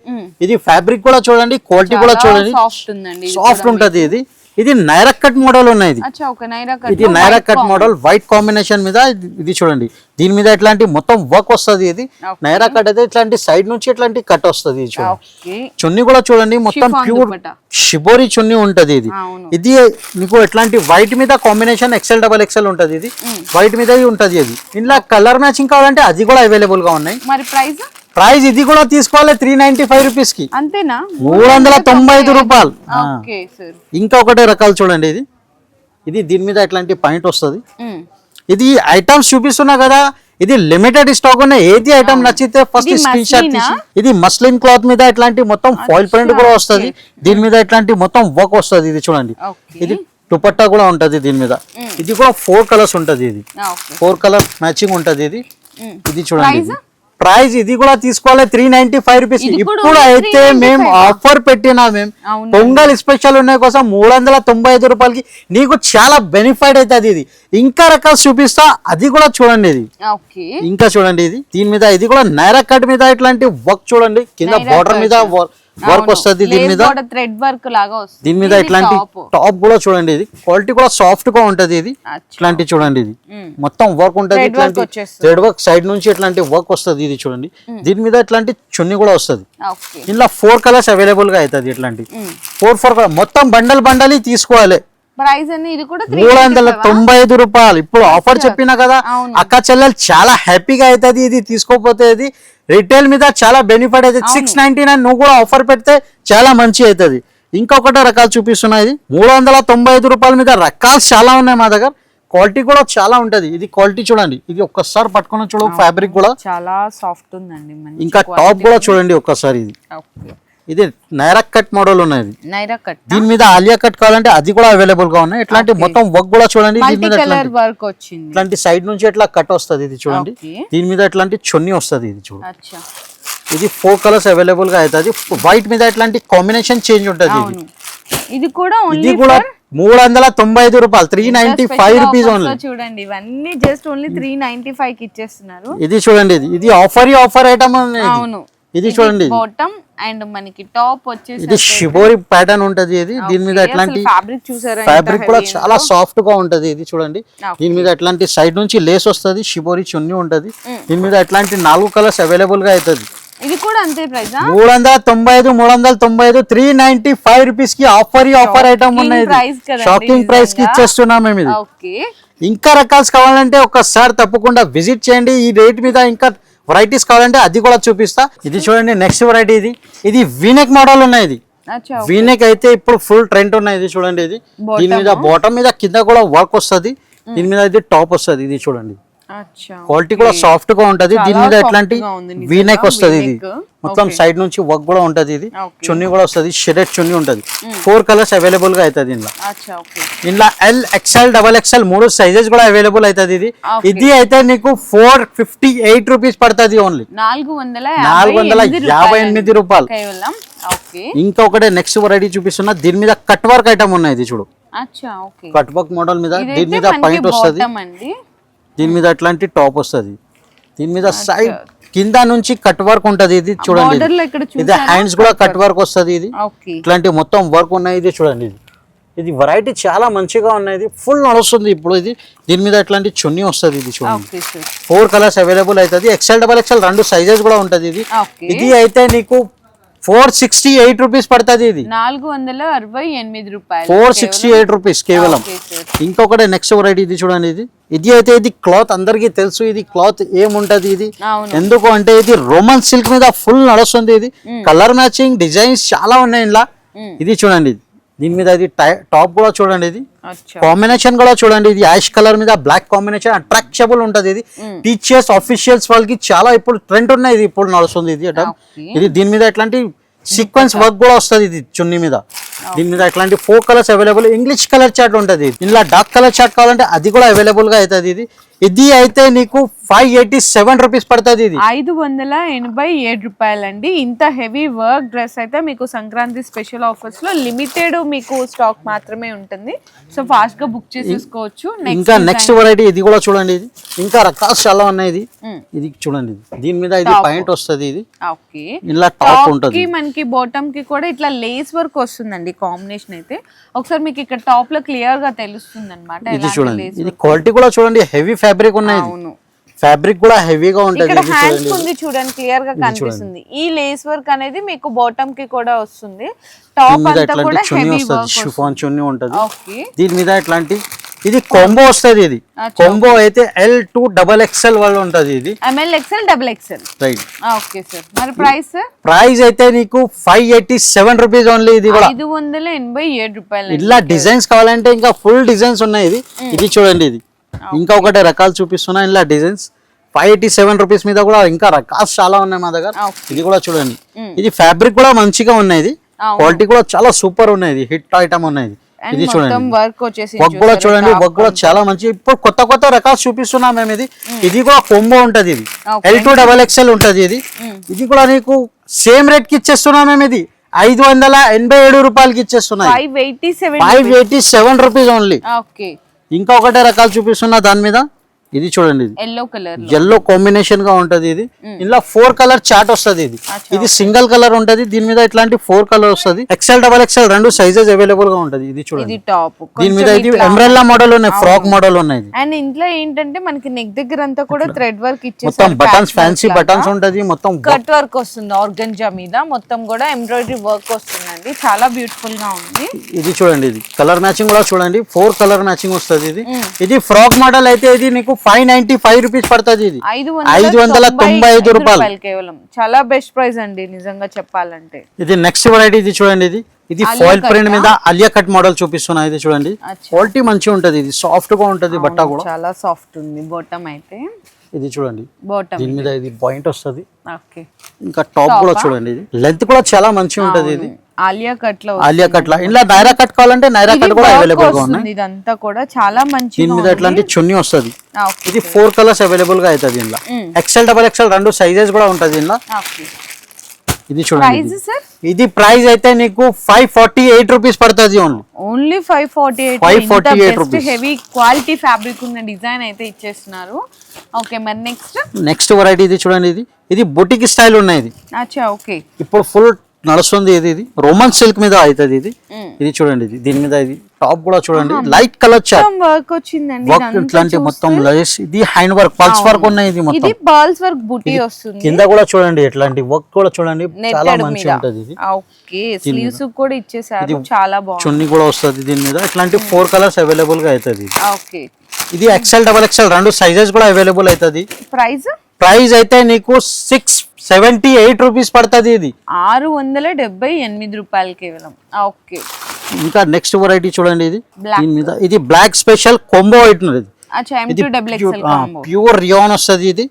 B: ఇది ఫ్యాబ్రిక్ కూడా చూడండి క్వాలిటీ కూడా చూడండి.
A: సాఫ్ట్ ఉందండి.
B: సాఫ్ట్ ఉంటది ఇది. ఇది నైరా కట్ మోడల్ ఉన్నాయి ఇది.
A: Naira cut
B: model. White combination మీద ఇది- చూడండి. దీని మీద ఇట్లాంటి మొత్తం వర్క్ వస్తది ఇది. నైరా కట్ అయితే ఇట్లాంటి సైడ్ నుంచి ఇట్లాంటి కట్ వస్తది ఇది చూడండి. చున్నీ కూడా చూడండి మొత్తం ప్యూర్. షిబోరి చున్నీ ఉంటది ఇది. ఇది నీకు ఎట్లాంటి వైట్ మీద కాంబినేషన్ ఎక్సెల్ డబల్ ఎక్సెల్ ఉంటది ఇది. వైట్ మీద ఉంటది ఇది. ఇంట్లో కలర్ మ్యాచింగ్ కావాలంటే అది కూడా అవైలబుల్గా ఉన్నాయి.
A: మరి ప్రైస్
B: ప్రైస్ ఇది కూడా తీసుకోవాలి త్రీ నైన్టీ ఫైవ్ రూపీస్కి.
A: అంతేనా?
B: మూడు వందల తొంభై ఐదు రూపాయలు. ఆ.
A: Okay sir.
B: ఇంకా ఒకటే రకాలు చూడండి ఇది. ఇది దీని మీద ఇట్లాంటి పాయింట్ వస్తుంది? ఇది ఐటమ్స్ చూపిస్తున్నా కదా ఇది లిమిటెడ్ స్టాక్ ఉన్నాయి ఏది ఐటమ్ నచ్చితే ఫస్ట్ స్క్రీన్ షాట్? తీసి ఇది మస్లిన్ క్లాత్ మీద ఇట్లాంటి మొత్తం ఫాయిల్ ప్రింట్ కూడా వస్తుంది. దీని మీద ఇట్లాంటి మొత్తం వర్క్ వస్తుంది ఇది చూడండి. ఇది దుపట్టా కూడా ఉంటది దీని మీద. ఇది కూడా ఫోర్ కలర్స్ ఉంటది ఇది. ఫోర్ కలర్ మ్యాచింగ్ ఉంటది ఇది. ఇది చూడండి? ప్రైస్ ఇది కూడా తీసుకోవాలి త్రీ నైన్టీ ఫైవ్ రూపీస్. ఇప్పుడు అయితే
A: 395
B: మేము ఆఫర్ పెట్టినా మేము. పొంగల్ స్పెషల్ ఉన్నాయి కోసం మూడు వందల తొంభై ఐదు రూపాయలకి నీకు చాలా బెనిఫిట్ అవుతుంది ఇది. ఇంకా రకాలు చూపిస్తా అది కూడా చూడండి ఇది. ఇంకా చూడండి ఇది. దీని మీద ఇది కూడా నైరా కట్ మీద ఇట్లాంటి వర్క్ చూడండి. కింద బార్డర్ మీద వర్క్ వస్తుంది దీని మీద?
A: థ్రెడ్ వర్క్ లాగా వస్తుంది.
B: దీని మీద ఇట్లాంటి. టాప్ కూడా చూడండి ఇది. క్వాలిటీ కూడా సాఫ్ట్గా ఉంటది ఇది. ఇట్లాంటి చూడండి ఇది. మొత్తం వర్క్ ఉంటది ఇట్లాంటి. థ్రెడ్ వర్క్ సైడ్ నుంచి ఇట్లాంటి వర్క్ వస్తుంది ఇది చూడండి. దీని మీద ఇట్లాంటి చున్ని కూడా వస్తుంది. ఇందులో ఫోర్ కలర్స్ అవైలబుల్గా అవుతుంది ఇట్లాంటి. ఫోర్ ఫోర్ మొత్తం బండల్ బండల్ తీసుకోవాలి.
A: ప్రైస్ అని ఇది కూడా
B: మూడు వందల తొంభై ఐదు రూపాయలు. ఇప్పుడు ఆఫర్ చెప్పినా కదా. అక్క చెల్లెలు చాలా హ్యాపీగా అవుతుంది ఇది తీసుకోపోతే ఇది. రిటైల్ మీద చాలా బెనిఫిట్ అవుతుంది సిక్స్ నైన్టీ నైన్ నువ్వు కూడా ఆఫర్ పెడితే చాలా మంచి అవుతుంది ఇంకొకటి రకాలు చూపిస్తున్నా ఇది. మూడు వందల తొంభై ఐదు రూపాయల మీద రకాలు చాలా ఉన్నాయి మా దగ్గర. క్వాలిటీ కూడా చాలా ఉంటది. ఇది క్వాలిటీ చూడండి. ఇది ఒక్కసారి పట్టుకుని చూడు ఫ్యాబ్రిక్ కూడా
A: చాలా సాఫ్ట్ ఉందండి.
B: ఇంకా టాప్ కూడా చూడండి ఒక్కసారి ఇది.
A: ఓకే
B: ఇది నైరా కట్ మోడల్ ఉన్నది.
A: నైరా కట్
B: దీని మీద ఆలియా కట్ కావాలంటే అది కూడా అవైలబుల్గా ఉన్నాయి. ఇట్లాంటి మొత్తం వర్క్ కూడా చూడండి దీని మీద ఇట్లాంటి
A: వర్క్ వచ్చింది.
B: ఇట్లాంటి సైడ్ నుంచి ఇట్లా కట్ వస్తుంది ఇది చూడండి. దీని మీద ఇట్లాంటి చున్నీ వస్తుంది ఇది చూడు.
A: అచ్చా.
B: ఇది ఫోర్ కలర్స్ అవైలబుల్గా అవుతుంది. వైట్ మీద ఇట్లాంటి కాంబినేషన్ చేంజ్ ఉంటుంది ఇది.
A: ఇది కూడా
B: ఇది కూడా మూడు వందల తొంభై ఐదు రూపాయలు three ninety five rupees only
A: చూడండి. ఇవన్నీ జస్ట్ ఓన్లీ త్రీ నైన్టీ ఫైవ్కి ఇచ్చేస్తున్నారు.
B: ఇది చూడండి ఇది ఇది ఆఫర్ ఆఫర్ ఐటమ్
A: అవును.
B: ఇది చూడండి.
A: బాటమ్ అండ్ మనకి టాప్ వచ్చేసి
B: ఇది షిబోరి ప్యాటర్న్ ఉంటది ఇది. దీని మీద ఇట్లాంటి
A: ఫ్యాబ్రిక్ చూసారా
B: ఫ్యాబ్రిక్ కూడా చాలా సాఫ్ట్గా ఉంటది ఇది చూడండి. దీని మీద ఇట్లాంటి సైడ్ నుంచి లేస్ వస్తుంది షిబోరి చున్నీ ఉంటది. దీని మీద ఇట్లాంటి నాలుగు కలర్స్ అవైలబుల్గా అవుతుంది.
A: ఇది కూడా అంతే ప్రైస్
B: మూడు వందల తొంభై ఐదు మూడు వందల తొంభై ఐదు త్రీ నైన్టీ ఫైవ్ రూపీస్కి ఆఫర్ ఆఫర్ ఐటమ్ ఉన్నాయి షాకింగ్
A: ప్రైస్కి.
B: ఇచ్చేస్తున్నాం మేము ఇది. ఇంకా రకాల్స్ కావాలంటే ఒక్కసారి తప్పకుండా విజిట్ చేయండి. ఈ రేట్ మీద ఇంకా వెరైటీస్ కావాలంటే అది కూడా చూపిస్తా. ఇది చూడండి నెక్స్ట్ వెరైటీ ఇది. ఇది వీనెక్ మోడల్ ఉన్నాయి ఇది. వీనెక్ అయితే ఇప్పుడు ఫుల్ ట్రెండ్ ఉన్నాయి ఇది చూడండి ఇది. దీని మీద బాటమ్ మీద కింద కూడా వర్క్ వస్తుంది. దీని మీద ఇది టాప్ వస్తుంది ఇది చూడండి. క్వాలిటీ కూడా సాఫ్ట్గా ఉంటది. దీని మీద ఎట్లాంటి వీనెక్ వస్తది ఇది. మొత్తం సైడ్ నుంచి వర్క్ కూడా ఉంటది ఇది. చున్నీ కూడా వస్తది షెడెడ్ చున్నీ ఉంటది. ఫోర్ కలర్స్ అవైలబుల్గా అవుతుంది
A: ఓకే.
B: ఇందులో ఎల్ ఎక్స్ఎల్ డబల్ ఎక్స్ఎల్ మూడు సైజెస్ కూడా అవైలబుల్ అవుతుంది ఇది. ఇది అయితే నీకు ఫోర్ ఫిఫ్టీ ఎయిట్ రూపీస్ పడుతుంది ఓన్లీ
A: నాలుగు వందల
B: యాభై
A: రూపాయలు.
B: ఎనిమిది రూపాయలు. ఇంకొకటి నెక్స్ట్ వెరైటీ చూపిస్తున్నా దీని మీద కట్ వర్క్ ఐటమ్ ఉన్నాయి ఇది చూడు. కట్ వర్క్ మోడల్ మీద దీని మీద పాయింట్ వస్తుంది. దీని మీద అట్లాంటి టాప్ వస్తుంది. దీని మీద సైడ్ కింద నుంచి కట్ వర్క్ ఉంటది ఇది చూడండి. ఇది హ్యాండ్స్ కూడా కట్ వర్క్ వస్తుంది ఇది. ఇట్లాంటి మొత్తం వర్క్ ఉన్నాయి ఇది చూడండి ఇది. ఇది వెరైటీ చాలా మంచిగా ఉన్నాయి ఫుల్ నడుస్తుంది ఇప్పుడు ఇది. దీని మీద ఇట్లాంటి చున్నీ వస్తుంది ఇది చూడండి. ఫోర్ కలర్స్ అవైలబుల్ అవుతుంది. ఎక్సెల్ డబల్ ఎక్సెల్ రెండు సైజెస్ కూడా ఉంటది ఇది. ఇది అయితే నీకు ఫోర్ సిక్స్టీ ఎయిట్ రూపీస్ పడుతుంది ఇది.
A: నాలుగు వందల అరవై ఎనిమిది రూపాయలు.
B: ఫోర్ సిక్స్టీ ఎయిట్ రూపీస్ కేవలం. ఇంకొకటి నెక్స్ట్ వెరైటీ ఇది చూడండి ఇది. ఇది అయితే ఇది క్లాత్ అందరికీ తెలుసు ఇది క్లాత్ ఏముంటది ఇది. ఎందుకు అంటే ఇది రోమన్ సిల్క్ మీద ఫుల్ నడుస్తుంది ఇది. కలర్ మ్యాచింగ్ డిజైన్స్ చాలా ఉన్నాయి ఇలా. ఇది చూడండి ఇది. దీని మీద ఇది టై- టాప్ కూడా చూడండి ఇది. కాంబినేషన్ కూడా చూడండి. ఇది యాష్ కలర్ మీద బ్లాక్ కాంబినేషన్ అట్రాక్చబుల్ ఉంటది ఇది. టీచర్స్ ఆఫీషియల్స్ వాళ్ళకి చాలా ఇప్పుడు ట్రెండ్ ఉన్నాయి ఇది. ఇప్పుడు నడుస్తుంది ఇది అట. ఇది దీని మీద ఎట్లాంటి సీక్వెన్స్ వర్క్ కూడా వస్తుంది ఇది చున్నీ మీద. దీని మీద ఎట్లాంటి four colours available English colour chart ఉంటుంది. ఇందులో డార్క్ కలర్ చార్ట్ కావాలంటే అది కూడా అవైలబుల్గా అవుతుంది ఇది. ఇది అయితే నీకు ఫైవ్ ఎయిటీ సెవెన్ రూపీస్ పడుతుంది ఇది.
A: ఐదు వందల ఎనభై ఏడు రూపాయలండి. ఇంత హెవీ వర్క్ డ్రెస్ అయితే మీకు సంక్రాంతి స్పెషల్ ఆఫర్స్లో లిమిటెడ్ మీకు స్టాక్ మాత్రమే ఉంటుంది. సో ఫాస్ట్గా బుక్ చేసేసుకోవచ్చు.
B: ఇంకా నెక్స్ట్ వెరైటీ ఇది కూడా చూడండి ఇది. ఇంకా రకాలు చాలా ఉన్నాయి ఇది.
A: మ్మ్.
B: ఇది చూడండి ఇది. దీని మీద ఇది పాయింట్ వస్తుంది ఇది.
A: ఓకే
B: ఇలా టాప్ ఉంటుంది.
A: కి మనకి బాటమ్కి కూడా ఇట్లా లేస్ వర్క్ వస్తుందండి కాంబినేషన్ అయితే. ఒకసారి మీకు ఇక్కడ టాప్లో క్లియర్గా తెలుస్తుంది అనమాట
B: ఇది చూడండి. ఇది క్వాలిటీ కూడా చూడండి. హెవీ ఫ్యాబ్రిక్ ఉన్నాయి
A: అవును.
B: ఫ్యాబ్రిక్ కూడా హెవీగా ఉంటుంది.
A: ఇక్కడ హ్యాండ్స్ ఉంది చూడండి క్లియర్గా కనిపిస్తుంది. ఈ లేస్ వర్క్ అనేది మీకు బాటమ్కి కూడా వస్తుంది. టాప్ అంతా కూడా
B: ఇట్లాంటి చున్నీ
A: హెవీ
B: వస్తుంది?
A: వర్క్
B: షిఫాన్ చున్నీ ఉంటుంది. దీని మీద ఇట్లాంటి ఇది కొంబో వస్తుంది ఇది. కొంబో అయితే ఎల్ టూ డబల్ ఎక్స్ఎల్ వాళ్ళు ఉంటుంది ఇది.
A: M L XL double XL
B: right
A: okay sir మరి ప్రైస్
B: ప్రైస్ అయితే నీకు five eighty seven rupees only ఇది కూడా.
A: ఐదు వందల ఎనభై ఏడు రూపాయలు.
B: ఇలా డిజైన్స్ కావాలంటే ఇంకా ఫుల్ డిజైన్స్ ఉన్నాయి ఇది. ఇది చూడండి ఇది. ఇంకా ఒకటి రకాలు చూపిస్తున్నా. ఇలా designs. Five eighty seven rupees మీద కూడా ఇంకా రకాలు చాలా ఉన్నాయి మా దగ్గర. ఇది కూడా చూడండి. ఇది ఫ్యాబ్రిక్ కూడా మంచిగా ఉన్నాయి. క్వాలిటీ కూడా చాలా సూపర్ ఉన్నాయి హిట్ ఐటమ్ ఉన్నాయి. ఇది. చూడండి.
A: వర్క్ వచ్చేసి
B: వర్క్ కూడా చూడండి. వర్క్ కూడా చాలా మంచి ఇప్పుడు కొత్త కొత్త రకాలు చూపిస్తున్నాం మేము ఇది. ఇది కూడా కొంబో ఉంటది ఇది. ఎల్ టూ డబల్ ఎక్స్ఎల్ ఉంటది ఇది. ఇది కూడా నీకు సేమ్ రేట్కి ఇచ్చేస్తున్నాం మేము ఇది. ఐదు వందల ఎనభై ఏడు రూపాయలకి ఇచ్చేస్తున్నాయి.
A: Five eighty seven
B: five eighty seven rupees only
A: okay
B: ఇంకా ఒకటే రకాలు చూపిస్తున్నా దాని మీద? ఇది చూడండి ఇది.
A: ఎల్లో కలర్
B: ఎల్లో కాంబినేషన్గా ఉంటది ఇది. ఇందులో ఫోర్ కలర్ చాట్ వస్తది ఇది. ఇది సింగిల్ కలర్ ఉంటది. దీని మీద ఇట్లాంటి ఫోర్ కలర్ వస్తది. ఎక్సెల్ డబల్ ఎక్సెల్ రెండు సైజెస్ అవైలబుల్గా ఉంటది. ఇది చూడండి. దీని మీద ఇది ఎంబ్రెల్లా మోడల్ ఉన్నాయి ఫ్రాక్ మోడల్ ఉన్నాయి
A: అండ్ ఇంట్లో ఏంటంటే మనకి నెక్ దగ్గర అంతా కూడా థ్రెడ్ వర్క్
B: మొత్తం
A: ఇచ్చేసారు
B: బటన్స్ ఫ్యాన్సీ బటన్స్ ఉంటది. మొత్తం
A: కట్ వర్క్ వస్తుంది ఆర్గంజా మీద. మొత్తం కూడా ఎంబ్రాయిడరీ వర్క్ వస్తుందండి చాలా బ్యూటిఫుల్గా ఉంది.
B: ఇది చూడండి ఇది కలర్ మ్యాచింగ్ కూడా చూడండి. ఫోర్ కలర్ మ్యాచింగ్ వస్తది ఇది. ఇది ఫ్రాక్ మోడల్ అయితే ఇది నీకు ఫైవ్ నైన్టీ ఫైవ్ రూపీస్ పడుతుంది ఇది.
A: ఐదు
B: వందల తొంభై ఐదు రూపాయలు.
A: కేవలం. చాలా బెస్ట్ ప్రైస్ అండి నిజంగా చెప్పాలంటే.
B: ఇది నెక్స్ట్ వెరైటీ ఇది చూడండి ఇది. ఇది ఫాయిల్ ప్రింట్ మీద అలియా కట్ మోడల్ చూపిస్తున్నా ఇది చూడండి. క్వాలిటీ మంచిగా ఉంటది ఇది. సాఫ్ట్గా ఉంటది బట్ట కూడా.
A: చాలా సాఫ్ట్ ఉంది. బాటమ్ అయితే.
B: ఇది చూడండి.
A: బాటమ్
B: దీని మీద ఇది పాయింట్ వస్తది. ఇంకా టాప్ కూడా చూడండి ఇది. లెంత్ కూడా చాలా మంచిగా ఉంటది ఇది.
A: ఆలియా కట్లో
B: ఆలియా కట్ ఇలా నైరా కట్ కావాలంటే నైరా కట్ కూడా అవైలబుల్గా ఉన్నాయి.
A: ఇదంతా కూడా. చాలా మంచిగా
B: దీని మీద చున్నీ వస్తది. ఇది ఫోర్ కలర్స్ అవైలబుల్గా అవుతుంది ఇందులో. ఎక్సెల్ డబల్ ఎక్సెల్ రెండు సైజెస్ కూడా ఉంటది ఇందులో.
A: ఓకే.
B: ఇది చూడండి ఇది. ప్రైస్ అయితే నీకు ఫైవ్ ఫార్టీ ఎయిట్ రూపీస్ పడుతుంది only.
A: Five forty eight
B: 548 rupees.
A: Heavy quality fabric ఉన్న డిజైన్ అయితే ఇచ్చేస్తున్నారు. ఓకే మరి నెక్స్ట్
B: నెక్స్ట్ వెరైటీ ఇది చూడండి ఇది. ఇది బొటిక్ స్టైల్ ఉన్నాయి ఇది.
A: ఓకే.
B: ఇప్పుడు ఫుల్ నడుస్తుంది ఇది ఇది? రోమన్ సిల్క్ మీద అవుతుంది ఇది. ఇది చూడండి ఇది. దీని మీద ఇది టాప్ కూడా చూడండి. లైట్ కలర్ చాట్
A: మొత్తం వర్క్ వచ్చిందండి
B: వర్క్ ఇట్లాంటి మొత్తం లేస్ ఇది హ్యాండ్ వర్క్ పల్స్ వర్క్ ఉన్నాయి ఇది మొత్తం.
A: ఇది పర్ల్స్ వర్క్ బుటీ వస్తుంది.
B: కింద కూడా చూడండి ఇట్లాంటి వర్క్ కూడా చూడండి. చాలా
A: మీద.
B: ఉంటది ఇది.
A: ఓకే. స్లీవ్స్ కూడా ఇచ్చేసారు. చాలా బాగుంది.
B: చున్నీ కూడా వస్తుంది దీని మీద. ఇట్లాంటి ఫోర్ కలర్స్ అవైలబుల్గా అవుతుంది.
A: ఓకే.
B: ఇది ఎక్సెల్ డబల్ ఎక్సెల్ రెండు సైజెస్ కూడా అవైలబుల్ అవుతుంది.
A: ప్రైస్
B: ప్రైస్ అయితే నీకు సిక్స్ సెవెంటీ ఎయిట్ రూపీస్ పడుతుంది ఇది.
A: ఆరు వందల డెబ్బై ఎనిమిది రూపాయలు కేవలం. ఓకే.
B: ఇంకా నెక్స్ట్ వెరైటీ చూడండి ఇది. దీని మీద ఇది బ్లాక్ స్పెషల్ కొంబో ఐటమ్ ఇది.
A: కాంబో
B: ప్యూర్ రియాన్ వస్తుంది ఇది.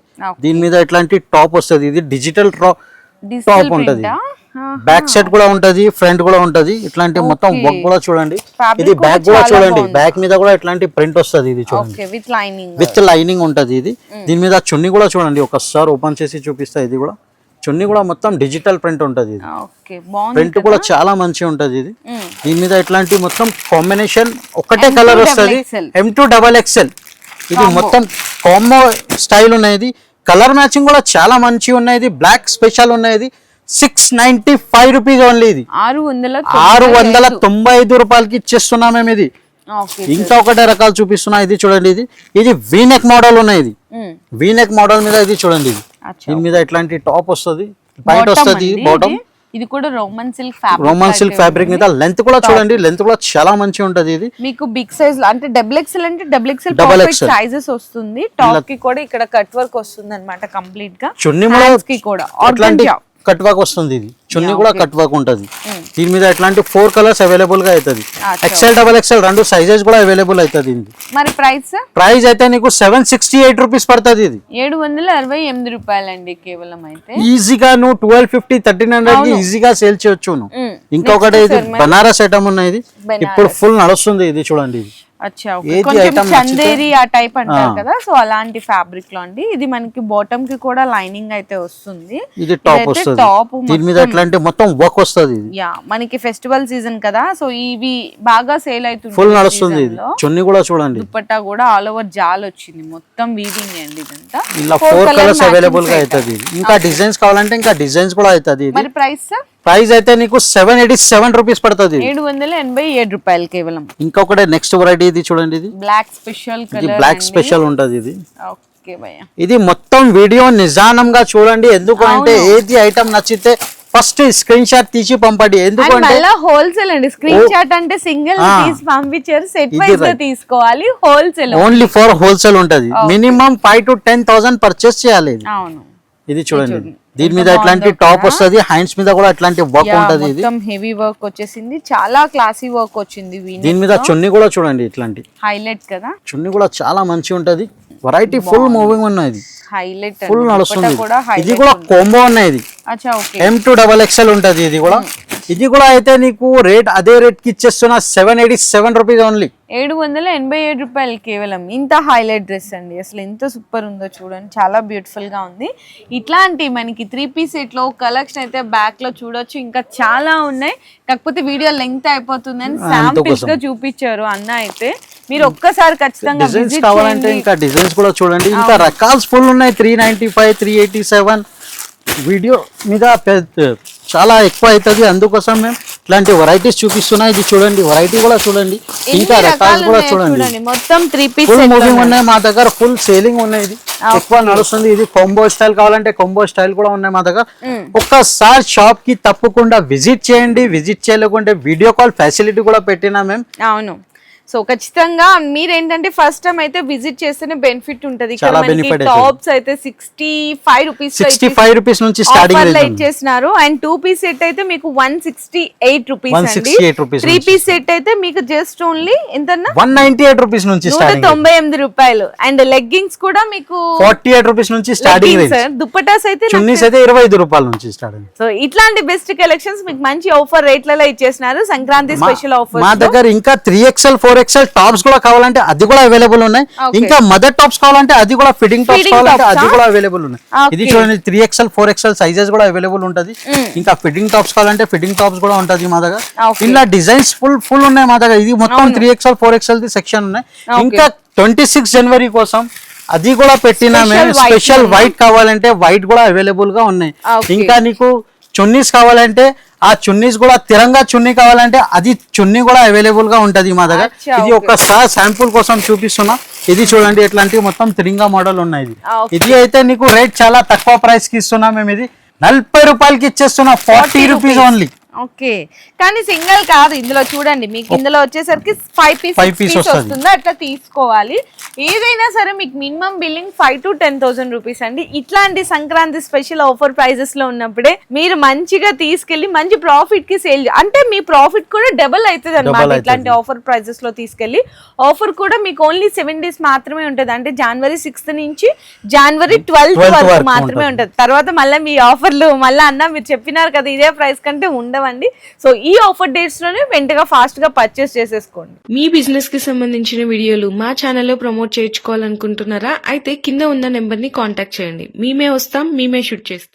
B: దీని మీద ఇట్లాంటి టాప్ వస్తుంది? ఇది డిజిటల్
A: డిజిటల్
B: టాప్ ఉంటది. బ్యాక్ సెట్ కూడా ఉంటది ఫ్రంట్ కూడా ఉంటది. ఇట్లాంటి మొత్తం వర్క్ కూడా చూడండి. ఇది బ్యాక్ కూడా చూడండి. బ్యాక్ మీద కూడా ఇట్లాంటి ప్రింట్ వస్తుంది ఇది చూడండి.
A: విత్ లైనింగ్
B: విత్ లైనింగ్ ఉంటది ఇది. దీని మీద చున్నీ కూడా చూడండి. ఒకసారి ఓపెన్ చేసి చూపిస్తా ఇది కూడా. చున్నీ కూడా మొత్తం డిజిటల్ ప్రింట్ ఉంటది ఇది. ప్రింట్ కూడా చాలా మంచిగా ఉంటది ఇది.
A: మ్మ్.
B: దీని మీద ఇట్లాంటి మొత్తం కాంబినేషన్ ఒకటే కలర్ వస్తుంది. ఎం టూ డబల్ ఎక్స్ఎల్ ఇది మొత్తం కాంబో స్టైల్ ఉన్నది. కలర్ మ్యాచింగ్ కూడా చాలా మంచిగా ఉన్నది బ్లాక్ స్పెషల్ ఉన్నది. Six ninety five rupees only ఇది.
A: ఆరు వందల
B: ఆరు వందల తొంభై ఐదు రూపాయలకి ఇచ్చేస్తున్నాం మేము ఇది. ఇంకా ఒకటే రకాలు చూపిస్తున్నా ఇది చూడండి ఇది. ఇది వీనెక్ మోడల్ ఉన్నాయి ఇది. వీనెక్ మోడల్ మీద ఇది చూడండి ఇది. దీని మీద ఇట్లాంటి టాప్ వస్తుంది?
A: Bottom
B: వస్తుంది బాటమ్
A: ఇది. కూడా Roman silk fabric
B: Roman silk fabric మీద లెంత్ కూడా చూడండి లెంత్ కూడా చాలా మంచిగా ఉంటది ఇది.
A: మీకు బిగ్ సైజ్ అంటే డబుల్ ఎక్స్ఎల్ అంటే double
B: Double
A: perfect
B: XL.
A: Sizes వస్తుంది. టాప్కి కూడా ఇక్కడ కట్ వర్క్ వస్తుంది అనమాట కంప్లీట్గా.
B: చున్నీ కూడా కట్ వర్క్ వస్తుంది ఇది. చున్నీ కూడా కట్ వర్క్ ఉంటది. దీని మీద ఇట్లాంటి ఫోర్ కలర్స్ అవైలబుల్గా అవుతుంది. ఎక్సెల్ డబల్ ఎక్సెల్ రెండు సైజెస్ కూడా అవైలబుల్ అవుతుంది ఇది
A: మరి ప్రైస్
B: ప్రైస్ అయితే నీకు సెవెన్ సిక్స్టీ ఎయిట్ రూపీస్ పడుతుంది ఇది.
A: ఏడు వందల అరవై ఎనిమిది రూపాయలండి కేవలం అయితే.
B: ఈజీగా నువ్వు ట్వెల్వ్ ఫిఫ్టీ థర్టీన్ హండ్రెడ్కి ఈజీగా సేల్ చేయొచ్చు నువ్వు.
A: మ్మ్.
B: ఇంకొకటి ఇది బనారస్ ఐటమ్ ఉన్నాయి ఇప్పుడు ఫుల్ నడుస్తుంది ఇది చూడండి ఇది.
A: చందేరి ఆ టైప్ అంటారు కదా సో అలాంటి ఫ్యాబ్రిక్లో అండి. ఇది మనకి బాటమ్కి కూడా లైనింగ్ అయితే వస్తుంది.
B: ఇది టాప్
A: top
B: దీని మీద మొత్తం వర్క్ వస్తుంది
A: యా మనకి ఫెస్టివల్ సీజన్ కదా సో ఇవి బాగా సేల్ అవుతుంది
B: ఫుల్ నడుస్తుంది చున్నీ కూడా చూడండి.
A: దుపట్టా కూడా ఆల్ ఓవర్ జాల్ వచ్చింది. మొత్తం వీవింగ్ అండి ఇదంతా.
B: ఇలా ఫోర్ కలర్స్
A: అవైలబుల్గా.
B: అవుతుంది. ఇంకా డిజైన్స్ కావాలంటే ఇంకా డిజైన్స్ కూడా అవుతుంది
A: మరి ప్రైస్
B: ప్రైస్ అయితే నీకు సెవెన్ ఎయిటీ సెవెన్ రూపీస్ పడుతుంది.
A: ఏడు వందల ఎనభై ఏడు రూపాయలు కేవలం.
B: ఇంకొకటి నెక్స్ట్ వెరైటీ ఇది చూడండి ఇది.
A: బ్లాక్ స్పెషల్
B: ఇది బ్లాక్ స్పెషల్ ఉంటది ఇది. ఇది మొత్తం వీడియో నిజానంగా చూడండి. ఎందుకు అంటే ఏది ఐటమ్ నచ్చితే ఫస్ట్ స్క్రీన్ షాట్ తీసి పంపండి. ఎందుకంటే
A: హోల్సేల్ అండి. స్క్రీన్ షాట్ అంటే సింగిల్. తీసి పంపించారు. Set wise. తీసుకోవాలి. హోల్సేల్
B: ఓన్లీ ఫర్ హోల్సేల్ ఉంటది. Minimum five to ten thousand purchase చేయాలి
A: అవును.
B: ఇది చూడండి. దీని మీద ఇట్లాంటి టాప్. వస్తుంది హ్యాండ్స్ మీద కూడా ఇట్లాంటి వర్క్ ఉంటది ఇది.
A: హెవీ వర్క్ వచ్చేసింది. చాలా క్లాసీ వర్క్ వచ్చింది
B: దీని మీద చున్నీ కూడా చూడండి ఇట్లాంటి.
A: హైలైట్ కదా?
B: చున్నీ కూడా చాలా మంచిగా ఉంటది. వెరైటీ ఫుల్ మూవింగ్ ఉన్నది
A: హైలైట్
B: ఫుల్ నడుస్తుంది ఇది. కూడా combo
A: okay.
B: M to double XL ఉంటది ఇది కూడా. ఇది కూడా అయితే నీకు రేట్ అదే రేట్కి ఇచ్చేస్తున్నా seven eighty seven rupees only
A: ఏడు వందల ఎనభై ఏడు రూపాయలు కేవలం. ఇంత హైలైట్ డ్రెస్ అండి. అసలు ఎంత సూపర్ ఉందో చూడండి. చాలా బ్యూటిఫుల్గా ఉంది. ఇట్లాంటి మనకి త్రీ పీస్లో కలెక్షన్ అయితే బ్యాక్లో చూడొచ్చు. ఇంకా చాలా ఉన్నాయి. కాకపోతే వీడియో లెంగ్త్ అయిపోతుందని శాంపిల్స్గా చూపించారు అన్న అయితే. మీరు ఒక్కసారి ఖచ్చితంగా
B: డిజైన్స్ కావాలంటే ఇంకా డిజైన్స్ కూడా చూడండి. ఇంకా రకాల్స్ ఫుల్ ఉన్నాయి. Three ninety five three eighty seven video మీద పెద్ద- చాలా ఎక్కువ అవుతుంది. అందుకోసం మేము ఇట్లాంటి వెరైటీస్ చూపిస్తున్నా. ఇది చూడండి వెరైటీ కూడా చూడండి. ఇంకా రకాలు కూడా చూడండి.
A: చూడండి. మొత్తం త్రీ పీస్
B: ఫుల్ మూవింగ్ ఉన్నాయి మా దగ్గర ఫుల్ సేలింగ్ ఉన్నాయి ఇది. ఎక్కువ నడుస్తుంది. ఇది కొంబో స్టైల్ కావాలంటే కొంబో స్టైల్ కూడా ఉన్నాయి మా దగ్గర. ఒక్కసారి షాప్కి తప్పకుండా విజిట్ చేయండి. విజిట్ చేయలేకుంటే వీడియో కాల్ ఫెసిలిటీ కూడా పెట్టినా మేము.
A: అవును. సో ఖచ్చితంగా మీరేంటంటే ఫస్ట్ టైం అయితే విజిట్ చేస్తేనే బెనిఫిట్ ఉంటది. టాప్స్ అయితే sixty five rupees
B: sixty five rupees నుంచి స్టార్టింగ్
A: ఆఫర్
B: రేట్
A: లైట్ చేసినారు అండ్ టూ పీస్ సెట్ అయితే మీకు వన్ సిక్స్టీ ఎయిట్ రూపీస్ అండి
B: 168 rupees
A: త్రీ. పీస్ సెట్ అయితే మీకు జస్ట్ ఓన్లీ ఎంతన్నా?
B: వన్ నైన్టీ ఎయిట్ రూపీస్ నుంచి
A: నూట తొంభై ఎనిమిది రూపాయలు. అండ్ లెగ్గింగ్స్ కూడా మీకు
B: ఫార్టీ ఎయిట్ రూపీస్ నుంచి స్టార్టింగ్ రేట్
A: దుప్పటాస్ అయితే
B: చున్నీస్ అయితే ఇరవై ఐదు రూపాయల నుంచి స్టార్టింగ్
A: సో ఇట్లాంటి బెస్ట్ కలెక్షన్స్ మీకు మంచి ఆఫర్ రేట్లలో ఇచ్చేసినారు. సంక్రాంతి స్పెషల్ ఆఫర్
B: మా దగ్గర ఇంకా three XL four XL tops కూడా కావాలంటే అది కూడా అవైలబుల్ ఉన్నాయి. ఇంకా మదర్ టాప్స్ కావాలంటే అది కూడా ఫిట్టింగ్ టాప్స్ కావాలంటే అది? కూడా అవైలబుల్ ఉన్నాయి. ఇది చూడండి three XL four XL sizes కూడా అవైలబుల్ ఉంటది ఇంకా ఫిట్టింగ్ టాప్స్ కావాలంటే ఫిట్టింగ్ టాప్స్ కూడా ఉంటది మా దగ్గర. ఇలా డిజైన్స్ ఫుల్ ఫుల్ ఉన్నాయి మా దగ్గర ఇది మొత్తం three XL four XL section ఉన్నాయి ఇంకా ట్వంటీ సిక్స్ జనవరి కోసం అది కూడా పెట్టినా మేము స్పెషల్. వైట్ కావాలంటే వైట్ కూడా అవైలబుల్గా ఉన్నాయి. ఇంకా నీకు చున్నీస్ కావాలంటే ఆ చున్నీస్ కూడా తిరంగా చున్నీ కావాలంటే అది చున్నీ కూడా అవైలబుల్గా ఉంటది మా దగ్గర ఇది ఒక్కసారి శాంపుల్ కోసం చూపిస్తున్నా. ఇది చూడండి ఇట్లాంటి మొత్తం తిరింగా మోడల్ ఉన్నాయి. ఇది. అయితే నీకు రేట్ చాలా తక్కువ ప్రైస్కి ఇస్తున్నా మేము ఇది. నలభై రూపాయలకి ఇచ్చేస్తున్నా ఫార్టీ రూపీస్ ఓన్లీ
A: ఓకే. కానీ సింగిల్ కాదు ఇందులో చూడండి మీకు ఇందులో వచ్చేసరికి ఫైవ్ పీస్ పీస్
B: వస్తది.
A: అట్లా తీసుకోవాలి. ఏదైనా సరే మీకు minimum billing five to ten thousand rupees అండి. ఇట్లాంటి సంక్రాంతి స్పెషల్ ఆఫర్ ప్రైజెస్లో ఉన్నప్పుడే మీరు మంచిగా తీసుకెళ్ళి మంచి ప్రాఫిట్కి సేల్ అంటే మీ ప్రాఫిట్ కూడా డబుల్ అవుతుంది. అనమాట. ఇట్లాంటి ఆఫర్ ప్రైజెస్లో తీసుకెళ్ళి ఆఫర్ కూడా మీకు ఓన్లీ సెవెన్ డేస్ మాత్రమే ఉంటది. అంటే జనవరి సిక్స్త్ నుంచి జనవరి ట్వెల్త్
B: 12th
A: వరకు మాత్రమే
B: ఉంటది.
A: తర్వాత మళ్ళీ మీ ఆఫర్లు మళ్ళీ అన్న మీరు చెప్పినారు కదా ఇదే ప్రైస్ కంటే అండి సో ఈ ఆఫర్ డేట్స్లోనే వెంటగా ఫాస్ట్గా పర్చేస్ చేసేసుకోండి.
C: మీ బిజినెస్కి సంబంధించిన వీడియోలు మా ఛానల్లో ప్రమోట్ చేయించుకోవాలనుకుంటున్నారా? అయితే కింద ఉన్న నెంబర్ని కాంటాక్ట్ చేయండి. మేమే వస్తాం మేమే షూట్ చేస్తాం.